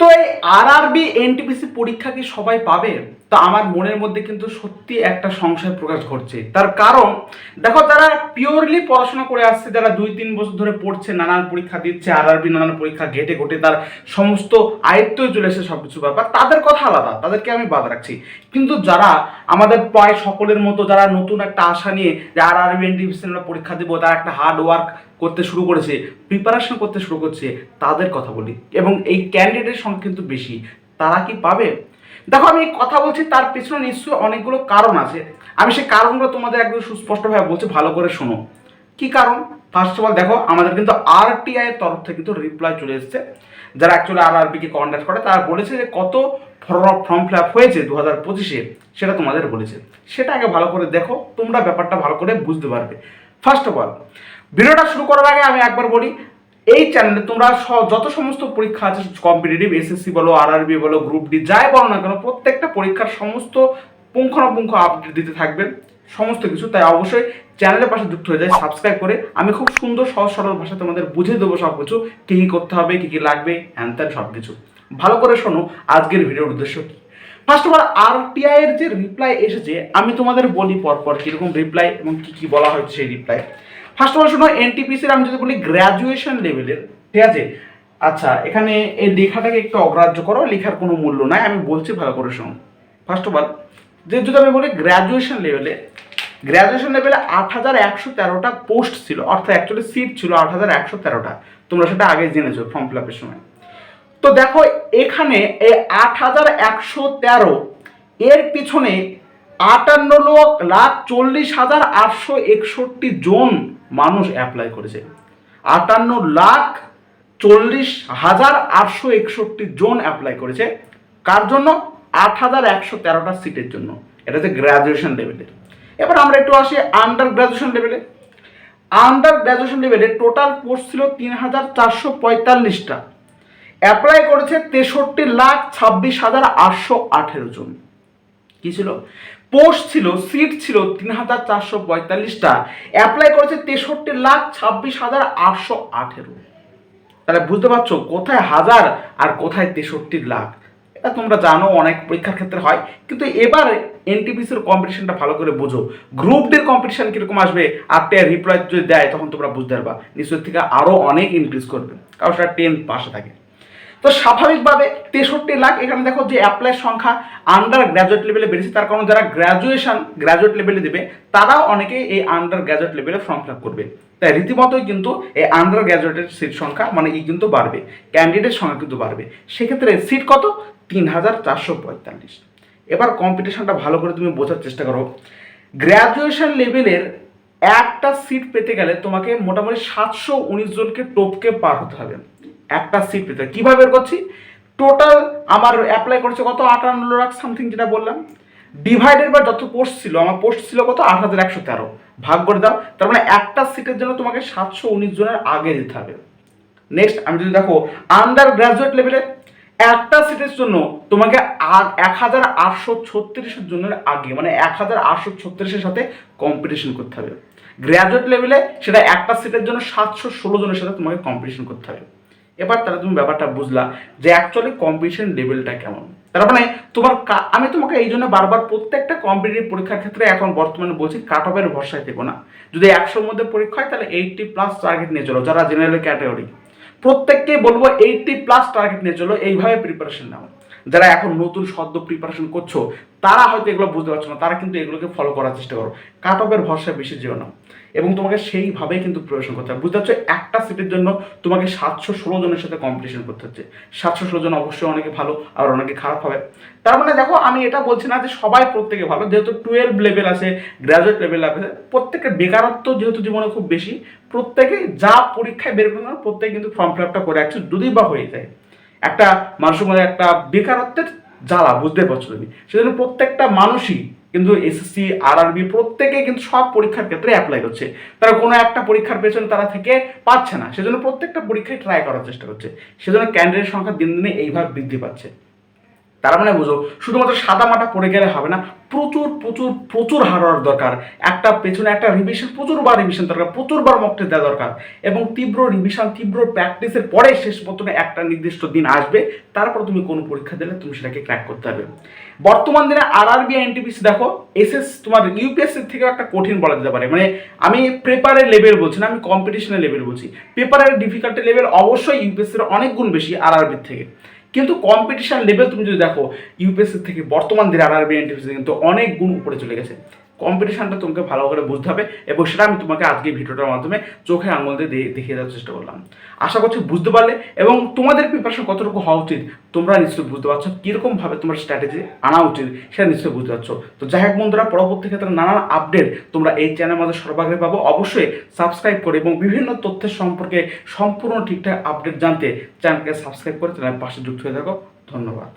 তো এই আর RRB NTPC পরীক্ষা কি সবাই পাবে? তো আমার মনের মধ্যে কিন্তু সত্যি একটা সংশয় প্রকাশ ঘটছে তার কারণ, দেখো যারা পিওরলি পড়াশোনা করে আসছে, যারা দুই তিন বছর ধরে পড়ছে, নানান পরীক্ষা দিচ্ছে আরআরবি নানান পরীক্ষা ঘেটে ঘটে তার সমস্ত আয়ত্ত চলে এসে সব কিছু ব্যাপার, তাদের কথা আলাদা, তাদেরকে আমি বাদ রাখছি। কিন্তু যারা আমাদের প্রায় সকলের মতো, যারা নতুন একটা আশা নিয়ে যে আরআরবি এনটিপিসি আমরা পরীক্ষা দেবো, তারা একটা হার্ড ওয়ার্ক করতে শুরু করেছে প্রিপারেশন করতে শুরু করছে, তাদের কথা বলি। এবং এই ক্যান্ডিডেটের সংখ্যা কিন্তু বেশি। তারা কি পাবে? দেখো, আমি কথা বলছি, তার পিছনে নিশ্চয়ই অনেকগুলো কারণ আছে। আমি সেই কারণগুলো তোমাদের একদম সুস্পষ্টভাবে বলছি, ভালো করে শোনো। কি কারণ? ফার্স্ট অফ অল দেখো, আমাদের কিন্তু আরটিআই এর তরফ থেকে কিন্তু রিপ্লাই চলে এসেছে। যারা অ্যাকচুয়ালি আর আরবিকে কন্ট্যাক্ট করে, তারা বলেছে যে কত ফর্ম ফিল আপ হয়েছে দু হাজার পঁচিশে, সেটা তোমাদের বলেছে। সেটা আগে ভালো করে দেখো, তোমরা ব্যাপারটা ভালো করে বুঝতে পারবে। ফার্স্ট অফ অল ভিডিওটা শুরু করার আগে আমি একবার বলি এই চ্যানেলে তোমরা যত সমস্ত পরীক্ষা আছে কম্পিটিটিভ এসএসসি বলো আরআরবি বলো গ্রুপ ডি যাই বলো না কেন, প্রত্যেকটা পরীক্ষার সমস্ত পুঙ্খানুপুঙ্খ আপডেট দিতে থাকবে, সমস্ত কিছু। তাই অবশ্যই চ্যানেলের পাশে যুক্ত হয়ে যায় সাবস্ক্রাইব করে। আমি খুব সুন্দর, সহজ, সরল ভাষায় তোমাদের বুঝিয়ে দেবো সব কিছু কী কী করতে হবে, কী কী লাগবে হ্যান ত্যান সব কিছু ভালো করে শোনো, আজকের ভিডিওর উদ্দেশ্য কী? ফার্স্ট অফ অল আরটিআই এর যে রিপ্লাই এসেছে, আমি তোমাদের বলি পরপর কীরকম রিপ্লাই এবং কী কী বলা হয়েছে সেই রিপ্লাই ফার্স্ট অফ অল শোনো এনটিপিসির আমি যদি বলি গ্র্যাজুয়েশন লেভেলের ঠিক আছে? আচ্ছা এখানে এই লেখাটাকে একটু অগ্রাহ্য করো, লেখার কোনো মূল্য নাই, আমি বলছি ভালো করে শোনো। ফার্স্ট অফ অল যে যদি আমি বলি গ্র্যাজুয়েশন লেভেলে গ্র্যাজুয়েশন লেভেলে আট হাজার একশো তেরোটা পোস্ট ছিল, অর্থাৎ অ্যাকচুয়ালি সিট ছিল আট হাজার একশো তেরোটা। তোমরা সেটা আগে জেনেছো ফর্ম ফিল আপের সময়। তো দেখো, এখানে এই আট হাজার একশো তেরো, এর পিছনে আটান্ন লোক লাখ চল্লিশ হাজার আটশো একষট্টি জন মানুষ অ্যাপ্লাই করেছে। আটান্ন লাখ চল্লিশ হাজার আটশো একষট্টি জন অ্যাপ্লাই করেছে। কার জন্য? আট হাজার একশো তেরোটা সিটের জন্য। এটা হচ্ছে গ্র্যাজুয়েশন লেভেলের এবার আমরা একটু আসি আন্ডার গ্র্যাজুয়েশন লেভেলে আন্ডার গ্র্যাজুয়েশন লেভেলে টোটাল পোস্ট ছিল তিন হাজার চারশো পঁয়তাল্লিশটা। অ্যাপ্লাই করেছে তেষট্টি লাখ ছাব্বিশ হাজার আটশো আঠেরো জন। কি ছিল? পোস্ট ছিল সিট ছিল তিন হাজার চারশো পঁয়তাল্লিশটা। অ্যাপ্লাই করেছে তেষট্টি লাখ ছাব্বিশ হাজার আটশো আঠেরো। তাহলে বুঝতে পারছ কোথায় হাজার আর কোথায় তেষট্টি লাখ। এটা তোমরা জানো, অনেক পরীক্ষার ক্ষেত্রে হয়। কিন্তু এবার এনটিপিসির কম্পিটিশনটা ভালো করে বোঝো। গ্রুপ ডির কম্পিটিশন কীরকম আসবে, আর রিপ্লাই যদি দেয়, তখন তোমরা বুঝতে পারবা। নিশ্চয় থেকে আরও অনেক ইনক্রিজ করবে। কারণ সেটা টেন পাশে থাকে। তো স্বাভাবিকভাবে তেষট্টি লাখ, এখানে দেখো যে অ্যাপ্লাই সংখ্যা আন্ডার গ্র্যাজুয়েট লেভেলে বেড়েছে, তার কারণ যারা গ্র্যাজুয়েশন গ্র্যাজুয়েট লেভেলে দেবে, তারাও অনেকেই এই আন্ডার গ্র্যাজুয়েট লেভেলে ফর্ম ফিল করবে। তাই রীতিমতোই কিন্তু এই আন্ডার গ্র্যাজুয়েটের সিট সংখ্যা মানে ই কিন্তু বাড়বে ক্যান্ডিডেট সংখ্যা কিন্তু বাড়বে। সেক্ষেত্রে সিট কত? তিন হাজার চারশো পঁয়তাল্লিশ। এবার কম্পিটিশনটা ভালো করে তুমি বোঝার চেষ্টা করো। গ্র্যাজুয়েশন লেভেলের একটা সিট পেতে গেলে তোমাকে মোটামুটি সাতশো উনিশ জনকে টপকে পার হতে হবে। একটা সিট পেতে কীভাবে বের করছি? টোটাল আমার অ্যাপ্লাই করেছে কত? আটান্ন লাখ সামথিং যেটা বললাম। ডিভাইডেড বা যত পোস্ট ছিল, আমার পোস্ট ছিল কত? আট হাজার একশো তেরো। ভাগ করে দাও। তার মানে একটা সিটের জন্য তোমাকে সাতশো উনিশ জনের আগে দিতে হবে। নেক্সট আমি যদি দেখো আন্ডার গ্রাজুয়েট লেভেলে একটা সিটের জন্য তোমাকে এক হাজার আটশো ছত্রিশের জন্য আগে মানে এক হাজার আটশো ছত্রিশের সাথে কম্পিটিশন করতে হবে। গ্র্যাজুয়েট লেভেলে সেটা একটা সিটের জন্য সাতশো ষোলো জনের সাথে তোমাকে কম্পিটিশন করতে হবে। এবার তাহলে তুমি ব্যাপারটা বুঝলা যে অ্যাকচুয়ালি কম্পিটিশন লেভেলটা কেমন। তার মানে তোমার আমি তোমাকে এই জন্য বারবার প্রত্যেকটা কম্পিটিটিভ পরীক্ষার ক্ষেত্রে এখন বর্তমানে বলছি কাট অফের ভরসায় থেকো না। যদি একশোর মধ্যে পরীক্ষা হয় তাহলে এইটটি প্লাস টার্গেট নিয়ে চলো, যারা জেনারেল ক্যাটাগরি প্রত্যেককে বলব এইটটি প্লাস টার্গেট নিয়ে চলো, এইভাবে প্রিপারেশন নাও। যারা এখন নতুন সদ্য প্রিপারেশন করছ, তারা হয়তো এগুলো বুঝতে পারছ না, তারা কিন্তু এগুলোকে ফলো করার চেষ্টা করো। কাট অফের ভরসায় বেশি যেও না। এবং তোমাকে সেইভাবেই কিন্তু প্রিপারেশন করতে হবে। বুঝতে পারছ, একটা সিটের জন্য তোমাকে সাতশো ষোলো জনের সাথে কম্পিটিশন করতে হচ্ছে। সাতশো ষোলো জন অবশ্যই অনেকে ভালো আর অনেকে খারাপ হবে। তার মানে দেখো, আমি এটা বলছি না যে সবাই প্রত্যেকে ভালো, যেহেতু টুয়েলভ লেভেল আছে গ্র্যাজুয়েট লেভেল আছে, প্রত্যেকের বেকারত্ব যেহেতু জীবনে খুব বেশি, প্রত্যেকে যা পরীক্ষায় বের না, প্রত্যেকে কিন্তু ফর্ম ফিল আপটা করে রাখছে যদি বা হয়ে যায়। একটা মানুষের মধ্যে একটা বেকারত্বের জ্বালা, বুঝতে পারছ তুমি? সেজন্য প্রত্যেকটা মানুষই কিন্তু এসএসসি আর আরবি প্রত্যেকে কিন্তু সব পরীক্ষার ক্ষেত্রে অ্যাপ্লাই করছে। তারা কোনো একটা পরীক্ষার পেছনে তারা থেকে পাচ্ছে না। সেজন্য প্রত্যেকটা পরীক্ষায় ট্রাই করার চেষ্টা করছে। সেজন্য ক্যান্ডিডেট সংখ্যা দিন দিনে এইভাবে বৃদ্ধি পাচ্ছে। তার মানে বুঝো, শুধুমাত্র সাদা মাটা পড়ে গেলে হবে না, প্রচুর প্রচুর প্রচুর হারার দরকার। একটা পেছনে একটা রিভিশন প্রচুর বার রিভিশন দরকার প্রচুর বার মক দেওয়া দরকার। এবং তীব্র রিভিশন তীব্র প্র্যাকটিসের পরে শেষ পর্যন্ত একটা নির্দিষ্ট দিন আসবে, তারপর তুমি কোনো পরীক্ষা দিলে তুমি সেটাকে ক্র্যাক করতে পারবে। বর্তমান দিনে আর আরবি এনটিপিসি দেখো এসএস তোমার ইউপিএসসির থেকে একটা কঠিন বলা যেতে পারে। মানে আমি পেপারের লেভেল বলছি না, আমি কম্পিটিশনের লেভেল বলছি। পেপারের ডিফিকাল্টি লেভেল অবশ্যই ইউপিএসসির অনেক গুণ বেশি আর আরবির থেকে। কিন্তু কম্পিটিশন লেভেল তুমি যদি দেখো ইউপিএসসি থেকে বর্তমান দিনে আর আরবি এনটিপিসি কিন্তু অনেক গুণ উপরে চলে গেছে। কম্পিটিশনটা তোমাকে ভালো করে বুঝতে হবে এবং সেটা আমি তোমাকে আজকে ভিডিওটার মাধ্যমে চোখে আঙুল দিয়ে দেখিয়ে দেওয়ার চেষ্টা করলাম। আশা করছি বুঝতে পারলে এবং তোমাদের প্রিপারেশন কতটুকু হওয়া উচিত, তোমরা নিশ্চয়ই বুঝতে পারছ, কীরকমভাবে তোমার স্ট্র্যাটেজি আনা উচিত, সেটা নিশ্চয়ই বুঝতে পারছ। তো যাই হোক বন্ধুরা, পরবর্তী ক্ষেত্রে নানান আপডেট তোমরা এই চ্যানেলের মধ্যে সর্বাগ্রে পাবো। অবশ্যই সাবস্ক্রাইব করে এবং বিভিন্ন তথ্যের সম্পর্কে সম্পূর্ণ ঠিকঠাক আপডেট জানতে চ্যানেলকে সাবস্ক্রাইব করে চ্যানেলের পাশে যুক্ত হয়ে থাকো। ধন্যবাদ।